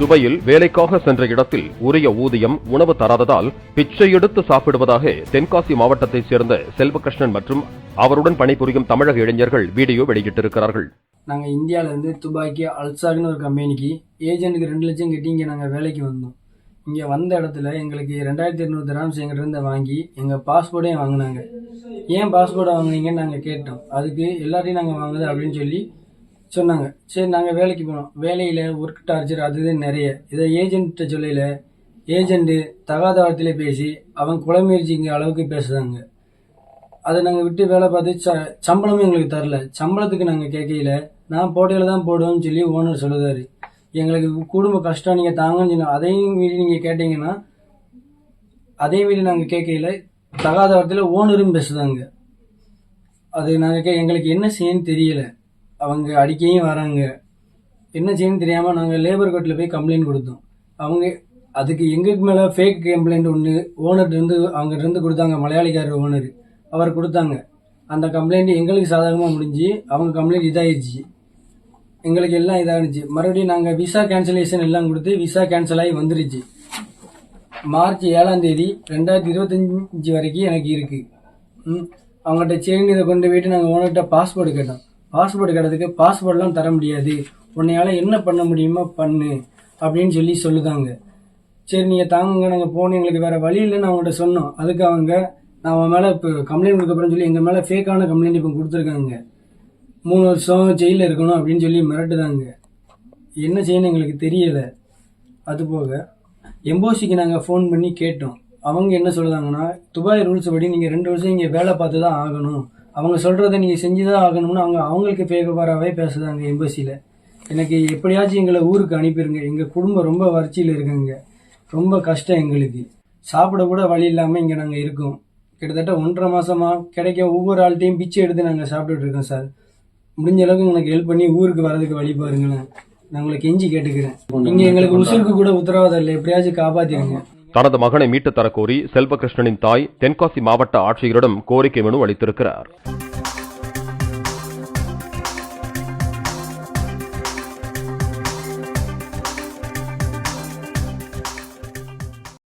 துபாயில் வேலைக்காக சென்ற இடத்தில் உரிய ஊதியம் உணவு தராததால் பிச்சை எடுத்து சாப்பிடுவதாக தென்காசி மாவட்டத்தைச் சேர்ந்த செல்வகிருஷ்ணன் மற்றும் அவருடன் பணிபுரியும் தமிழக இளைஞர்கள் வீடியோ வெளியிட்டிருக்கிறார்கள். நாங்கள் இந்தியாவிலேருந்து துபாய்க்கு அல்சாக்னு ஒரு கம்பெனிக்கு ஏஜென்ட்டுக்கு ரெண்டு லட்சம் கட்டி இங்கே நாங்கள் வேலைக்கு வந்தோம். இங்கே வந்த இடத்துல எங்களுக்கு ரெண்டாயிரத்தி இருநூறு திராம்ஸ் எங்கிட்ட வாங்கி எங்கள் பாஸ்போர்ட்டையும் வாங்கினாங்க. ஏன் பாஸ்போர்ட்டை வாங்குனீங்கன்னு நாங்கள் கேட்டோம். அதுக்கு எல்லாத்தையும் நாங்கள் வாங்குது அப்படின்னு சொல்லி சொன்னாங்க. சரி நாங்கள் வேலைக்கு போனோம். வேலையில் ஒர்க் டார்ச்சர் அது நிறைய. இதை ஏஜென்ட்ட சொல்லல. ஏஜென்ட்டு தகாத வாரத்தில் பேசி அவன் கொலை முயற்சிங்க அளவுக்கு பேசுகிறாங்க அதை நாங்கள் விட்டு வேலை பார்த்து ச சம்பளமும் எங்களுக்கு தரல. சம்பளத்துக்கு நாங்கள் கேட்கல நான் போட்டையில் தான் போடுவேன்னு சொல்லி ஓனர் சொல்லுதாரு. எங்களுக்கு குடும்ப கஷ்டம் நீங்கள் தாங்கன்னு சொன்னால் அதையும் மீறி நீங்கள் கேட்டீங்கன்னா அதையும் மீறி நாங்கள் கேட்கல தகாத வார்த்தையில் ஓனரும் பேசுதாங்க அது நாங்கள் கே எங்களுக்கு என்ன செய்யன்னு தெரியலை. அவங்க அடிக்கையும் வராங்க. என்ன செய்யணும்னு தெரியாமல் நாங்கள் லேபர் கோர்ட்டில் போய் கம்ப்ளைண்ட் கொடுத்தோம். அவங்க அதுக்கு எங்களுக்கு மேலே ஃபேக் கம்ப்ளைண்ட் ஒன்று ஓனர்கிட்ட இருந்து கொடுத்தாங்க மலையாளிக்காரர் ஓனர் அவர் கொடுத்தாங்க. அந்த கம்ப்ளைண்ட் எங்களுக்கு சாதகமாக முடிஞ்சு அவங்க கம்ப்ளைண்ட் இதாகிடுச்சு எங்களுக்கு எல்லாம் இதாகிடுச்சு. மறுபடியும் நாங்கள் விசா கேன்சலேஷன் எல்லாம் கொடுத்து விசா கேன்சல் ஆகி வந்துருச்சு. மார்ச் ஏழாம் தேதி ரெண்டாயிரத்தி இருபத்தஞ்சி வரைக்கும் எனக்கு இருக்குது அவங்கள்ட்ட சேர்ந்து இதை கொண்டு போயிட்டு நாங்கள் ஓனர்கிட்ட பாஸ்போர்ட் கேட்டோம். பாஸ்போர்ட் கிடத்துக்கு பாஸ்போர்ட்லாம் தர முடியாது. உன்னையால என்ன பண்ண முடியுமோ பண்ணு அப்படின்னு சொல்லி சொல்லுதாங்க. சரி நீங்கள் தாங்க நாங்கள் போன எங்களுக்கு வேறு வழி இல்லைன்னு அவங்கள்ட்ட சொன்னோம். அதுக்கு அவங்க நான் அவன் மேலே இப்போ கம்ப்ளைண்ட் கொடுக்கப்புறம் சொல்லி எங்கள் மேலே ஃபேக்கான கம்ப்ளைண்ட் இப்போ கொடுத்துருக்காங்க. மூணு வருஷம் ஜெயிலில் இருக்கணும் அப்படின்னு சொல்லி மிரட்டுதாங்க. என்ன செய்யணும் எங்களுக்கு தெரியலை. அது போக எம்போசிக்கு நாங்கள் ஃபோன் பண்ணி கேட்டோம். அவங்க என்ன சொல்லுதாங்கன்னா துபாய் ரூல்ஸ் படி நீங்கள் ரெண்டு வருஷம் இங்கே வேலை பார்த்து தான் ஆகணும். அவங்க சொல்கிறத நீங்கள் செஞ்சு தான் ஆகணும்னு அவங்க அவங்களுக்கு ஃபேவராகவே பேசுகிறாங்க எம்பசியில் எனக்கு எப்படியாச்சும் எங்களை ஊருக்கு அனுப்பிடுங்க எங்கள் குடும்பம் ரொம்ப வறட்சியில் இருக்குங்க. ரொம்ப கஷ்டம் எங்களுக்கு. சாப்பிட கூட வழி இல்லாமல் இங்கே நாங்கள் இருக்கோம். கிட்டத்தட்ட ஒன்றரை மாதமாக கிடைக்க ஒவ்வொரு ஆள்கிட்டையும் பிச்சை எடுத்து நாங்கள் சாப்பிட்டுட்டு இருக்கோம் சார். முடிஞ்ச அளவுக்கு எனக்கு ஹெல்ப் பண்ணி ஊருக்கு வரதுக்கு வழி பாருங்களேன். நான் உங்களை கெஞ்சி கேட்டுக்கிறேன். நீங்கள் எங்களுக்கு உசுருக்கு கூட உத்தரவாதம் இல்லை. எப்படியாச்சும் காப்பாற்றிடுங்க தனது மகனை மீட்டுத் தரக்கோரி செல்வகிருஷ்ணனின் தாய் தென்காசி மாவட்ட ஆட்சியரிடம் கோரிக்கை மனு அளித்திருக்கிறார்.